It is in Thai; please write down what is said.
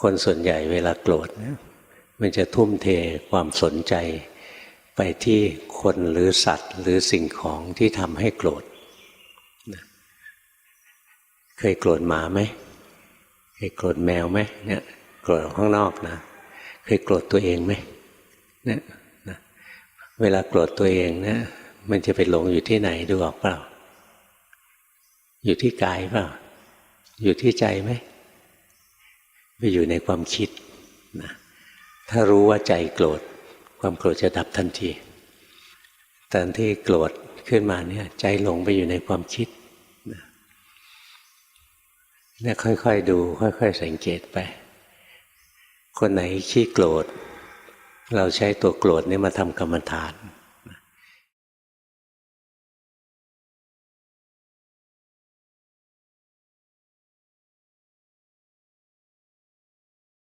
คนส่วนใหญ่เวลาโกรธนะมันจะทุ่มเทความสนใจ ไปที่คนหรือสัตว์ หรือสิ่งของที่ทำให้โกรธนะเคยโกรธหมาไหมเคยโกรธแมวไหมเนี่ยโกรธข้างนอกนะ เคยโกรธตัวเองไหมเนี่ยนะเวลาโกรธตัวเองนะมันจะไปหลงอยู่ที่ไหนดูออกเปล่า อยู่ที่กายเปล่า อยู่ที่ใจไหม ไปอยู่ในความคิดนะถ้ารู้ว่าใจโกรธ ความโกรธจะดับทันทีตอนที่โกรธขึ้นมาเนี่ย ใจหลงไปอยู่ในความคิดนะเนี่ยค่อยๆดู ค่อยๆสังเกตไป คนไหนขี้โกรธ เราใช้ตัวโกรธนี่มาทำกรรมฐาน